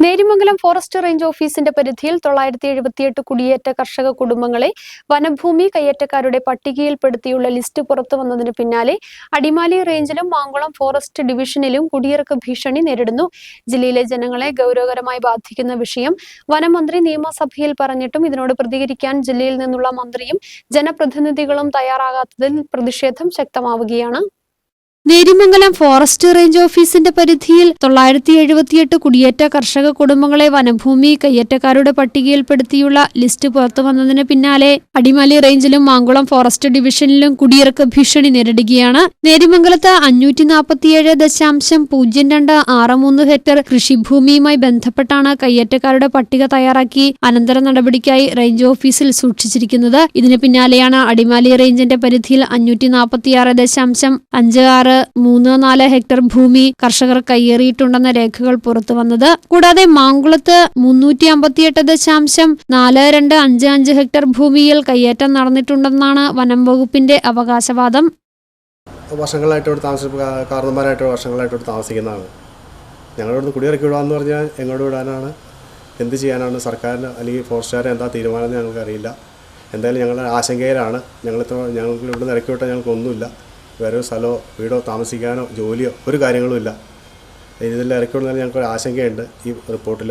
Nerimangalam forest range ഓഫീസിന്റെ പരിധിയിൽ തൊള്ളായിരത്തി എഴുപത്തിയെട്ട് കുടിയേറ്റ കർഷക കുടുംബങ്ങളെ വനഭൂമി കയ്യേറ്റക്കാരുടെ പട്ടികയിൽപ്പെടുത്തിയുള്ള ലിസ്റ്റ് പുറത്തു വന്നതിന് പിന്നാലെ അടിമാലി റേഞ്ചിലും മാങ്കുളം ഫോറസ്റ്റ് ഡിവിഷനിലും കുടിയിറക്ക ഭീഷണി നേരിടുന്നു. ജില്ലയിലെ ജനങ്ങളെ ഗൗരവകരമായി ബാധിക്കുന്ന വിഷയം വനമന്ത്രി നിയമസഭയിൽ പറഞ്ഞിട്ടും ഇതിനോട് പ്രതികരിക്കാൻ ജില്ലയിൽ നിന്നുള്ള മന്ത്രിയും ജനപ്രതിനിധികളും തയ്യാറാകാത്തതിൽ പ്രതിഷേധം ശക്തമാവുകയാണ്. നേരിമംഗലം ഫോറസ്റ്റ് റേഞ്ച് ഓഫീസിന്റെ പരിധിയിൽ തൊള്ളായിരത്തി എഴുപത്തിയെട്ട് കുടിയേറ്റ കർഷക കുടുംബങ്ങളെ വനഭൂമി കയ്യേറ്റക്കാരുടെ പട്ടികയിൽപ്പെടുത്തിയുള്ള ലിസ്റ്റ് പുറത്തുവന്നതിന് പിന്നാലെ അടിമാലി റേഞ്ചിലും മാങ്കുളം ഫോറസ്റ്റ് ഡിവിഷനിലും കുടിയിറക്ക ഭീഷണി നേരിടുകയാണ്. നേരിമംഗലത്ത് അഞ്ഞൂറ്റി നാൽപ്പത്തിയേഴ് ദശാംശം പൂജ്യം രണ്ട് ആറ് മൂന്ന് ഹെക്ടർ കൃഷിഭൂമിയുമായി ബന്ധപ്പെട്ടാണ് കയ്യേറ്റക്കാരുടെ പട്ടിക തയ്യാറാക്കി അനന്തര നടപടിക്കായി റേഞ്ച് ഓഫീസിൽ സൂക്ഷിച്ചിരിക്കുന്നത്. ഇതിന് പിന്നാലെയാണ് അടിമാലി റേഞ്ചിന്റെ പരിധിയിൽ അഞ്ഞൂറ്റി നാൽപ്പത്തിയാറ് ദശാംശം അഞ്ച് ആറ് മൂന്ന് നാല് ഹെക്ടർ ഭൂമി കർഷകർ കയ്യേറിയിട്ടുണ്ടെന്ന രേഖകൾ പുറത്തു വന്നത്. കൂടാതെ മാങ്കുളത്ത് മുന്നൂറ്റി അമ്പത്തിയെട്ട് ദശാംശം നാല് രണ്ട് അഞ്ച് അഞ്ച് ഹെക്ടർ ഭൂമിയിൽ കയ്യേറ്റം നടന്നിട്ടുണ്ടെന്നാണ് വനം വകുപ്പിന്റെ അവകാശവാദം. വർഷങ്ങളായിട്ട് ഇവിടെ താമസ കാരണന്മാരായിട്ട് വർഷങ്ങളായിട്ട് ഇവിടെ താമസിക്കുന്നതാണ്. ഞങ്ങളിവിടുന്ന് കുടിയിറക്കി വിടാമെന്ന് പറഞ്ഞാൽ എങ്ങോട്ട് വിടാനാണ്? എന്ത് ചെയ്യാനാണ്? സർക്കാരിന് അല്ലെങ്കിൽ ഫോറസ്റ്റുകാരെ എന്താ തീരുമാനം ഞങ്ങൾക്ക് ഞങ്ങൾക്കറിയില്ല. എന്തായാലും ഞങ്ങളുടെ ആശങ്കയിലാണ്. ഞങ്ങളിത്ര ഞങ്ങൾക്ക് ഇവിടുന്ന് ഇറക്കി വിട്ടാൽ ഞങ്ങൾക്കൊന്നുമില്ല. വേറെ ഒരു സ്ഥലമോ വീടോ താമസിക്കാനോ ജോലിയോ ഒരു കാര്യങ്ങളുമില്ല ഇതിൽ ഇറക്കി വിടുന്നതിൽ ഞങ്ങൾക്കൊരു ആശങ്കയുണ്ട് ഈ റിപ്പോർട്ടിൽ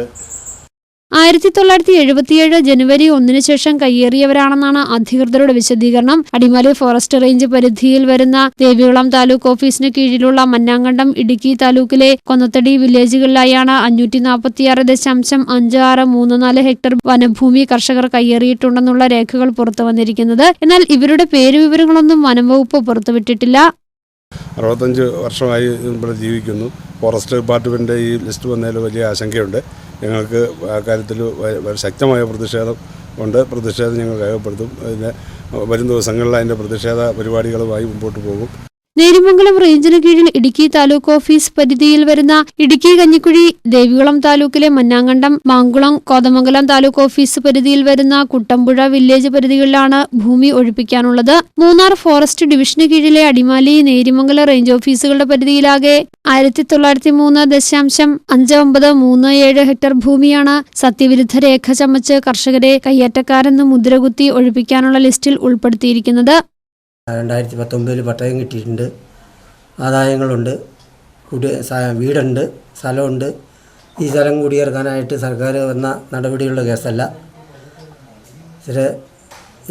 ആയിരത്തി തൊള്ളായിരത്തി എഴുപത്തിയേഴ് ജനുവരി ഒന്നിനു ശേഷം കയ്യേറിയവരാണെന്നാണ് അധികൃതരുടെ വിശദീകരണം. അടിമാലി ഫോറസ്റ്റ് റേഞ്ച് പരിധിയിൽ വരുന്ന ദേവികുളം താലൂക്ക് ഓഫീസിന് കീഴിലുള്ള മന്നാങ്കണ്ടം ഇടുക്കി താലൂക്കിലെ കൊന്നത്തടി വില്ലേജുകളിലായാണ് അഞ്ഞൂറ്റി നാൽപ്പത്തിയാറ് ദശാംശം അഞ്ച് ആറ് മൂന്ന് നാല് ഹെക്ടർ വനഭൂമി കർഷകർ കയ്യേറിയിട്ടുണ്ടെന്നുള്ള രേഖകൾ പുറത്തു വന്നിരിക്കുന്നത്. എന്നാൽ ഇവരുടെ പേരുവിവരങ്ങളൊന്നും വനംവകുപ്പ് പുറത്തുവിട്ടിട്ടില്ല. അറുപത്തഞ്ച് വർഷമായി ഇവിടെ ജീവിക്കുന്നു. ഫോറസ്റ്റ് ഡിപ്പാർട്ട്മെന്റിന്റെ ഈ ലിസ്റ്റ് വന്നതിൽ വലിയ ആശങ്കയുണ്ട്. ഞങ്ങൾക്ക് കാര്യത്തിൽ ശക്തമായ പ്രതിഷേധം ഉണ്ട്. പ്രതിഷേധം ഞങ്ങൾ രേഖപ്പെടുത്തും. അതിന് വരും ദിവസങ്ങളിൽ അതിന്റെ പ്രതിഷേധ പരിപാടികളുമായി മുമ്പോട്ട് പോകും. നേരിമംഗലം റേഞ്ചിന് കീഴിൽ ഇടുക്കി താലൂക്ക് ഓഫീസ് പരിധിയിൽ വരുന്ന ഇടുക്കി കഞ്ഞിക്കുഴി ദേവികുളം താലൂക്കിലെ മന്നാങ്കണ്ടം മാങ്കുളം കോതമംഗലം താലൂക്ക് ഓഫീസ് പരിധിയിൽ വരുന്ന കുട്ടമ്പുഴ വില്ലേജ് പരിധികളിലാണ് ഭൂമി ഒഴിപ്പിക്കാനുള്ളത്. മൂന്നാർ ഫോറസ്റ്റ് ഡിവിഷന് കീഴിലെ അടിമാലി നേരിമംഗലം റേഞ്ച് ഓഫീസുകളുടെ പരിധിയിലാകെ ആയിരത്തി തൊള്ളായിരത്തി മൂന്ന് ദശാംശം അഞ്ച് ഒമ്പത് മൂന്ന് ഏഴ് ഹെക്ടർ ഭൂമിയാണ് സത്യവിരുദ്ധ രേഖ ചമച്ച് കർഷകരെ കയ്യേറ്റക്കാരെന്ന് മുദ്രകുത്തി ഒഴിപ്പിക്കാനുള്ള ലിസ്റ്റിൽ ഉൾപ്പെടുത്തിയിരിക്കുന്നത്. രണ്ടായിരത്തി പത്തൊമ്പതിൽ പട്ടയം കിട്ടിയിട്ടുണ്ട്. ആദായങ്ങളുണ്ട്. കുടി വീടുണ്ട്. സ്ഥലമുണ്ട്. ഈ സ്ഥലം കുടിയിറക്കാനായിട്ട് സർക്കാർ വന്ന നടപടിയുള്ള കേസല്ല. ചില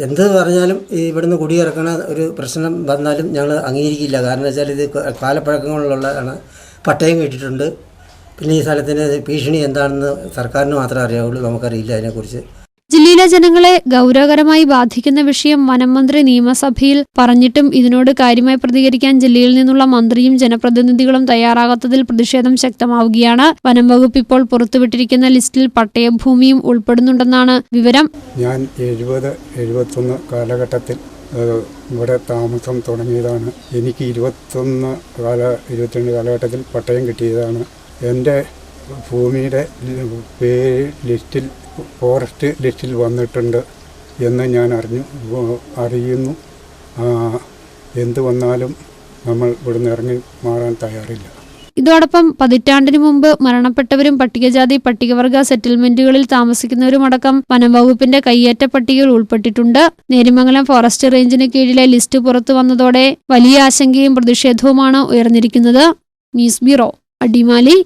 എന്ത് പറഞ്ഞാലും ഈ ഇവിടുന്ന് കുടിയിറക്കണ ഒരു പ്രശ്നം വന്നാലും ഞങ്ങൾ അംഗീകരിക്കില്ല. കാരണം വെച്ചാൽ ഇത് കാലപ്പഴക്കങ്ങളുള്ളതാണ്. പട്ടയം കിട്ടിയിട്ടുണ്ട്. പിന്നെ ഈ സ്ഥലത്തിന് ഭീഷണി എന്താണെന്ന് സർക്കാരിന് മാത്രമേ അറിയാവുള്ളൂ. നമുക്കറിയില്ല അതിനെക്കുറിച്ച്. ജില്ലയിലെ ജനങ്ങളെ ഗൗരവകരമായി ബാധിക്കുന്ന വിഷയം വനംമന്ത്രി നിയമസഭയിൽ പറഞ്ഞിട്ടും ഇതിനോട് കാര്യമായി പ്രതികരിക്കാൻ ജില്ലയിൽ നിന്നുള്ള മന്ത്രിയും ജനപ്രതിനിധികളും തയ്യാറാകാത്തതിൽ പ്രതിഷേധം ശക്തമാവുകയാണ്. വനം വകുപ്പ് ഇപ്പോൾ പുറത്തുവിട്ടിരിക്കുന്ന ലിസ്റ്റിൽ പട്ടയഭൂമിയും ഉൾപ്പെടുന്നുണ്ടെന്നാണ് വിവരം. ഞാൻ എഴുപത് എഴുപത്തൊന്ന് കാലഘട്ടത്തിൽ ഇവിടെ താമസം തുടങ്ങിയതാണ്. എനിക്ക് ഇരുപത്തൊന്ന് കാല ഇരുപത്തിരണ്ട് കാലഘട്ടത്തിൽ പട്ടയം കിട്ടിയതാണ്. എന്റെ ഭൂമിയുടെ പേര് ലിസ്റ്റിൽ ഫോറസ്റ്റ് ലിസ്റ്റിൽ വന്നിട്ടുണ്ട് എന്ന് ഞാൻ അറിഞ്ഞു അറിയുന്നു. എന്ത് വന്നാലും നമ്മൾ ഇവിടുന്ന് ഇറങ്ങി മാറാൻ തയ്യാറില്ല. ഇതോടൊപ്പം പതിറ്റാണ്ടിന് മുമ്പ് മരണപ്പെട്ടവരും പട്ടികജാതി പട്ടികവർഗ സെറ്റിൽമെന്റുകളിൽ താമസിക്കുന്നവരുമടക്കം വനംവകുപ്പിന്റെ കയ്യേറ്റ പട്ടികയിൽ ഉൾപ്പെട്ടിട്ടുണ്ട്. നേരിമംഗലം ഫോറസ്റ്റ് റേഞ്ചിന് കീഴിലെ ലിസ്റ്റ് പുറത്തു വന്നതോടെ വലിയ ആശങ്കയും പ്രതിഷേധവുമാണ് ഉയർന്നിരിക്കുന്നത്. News bureau Adimali.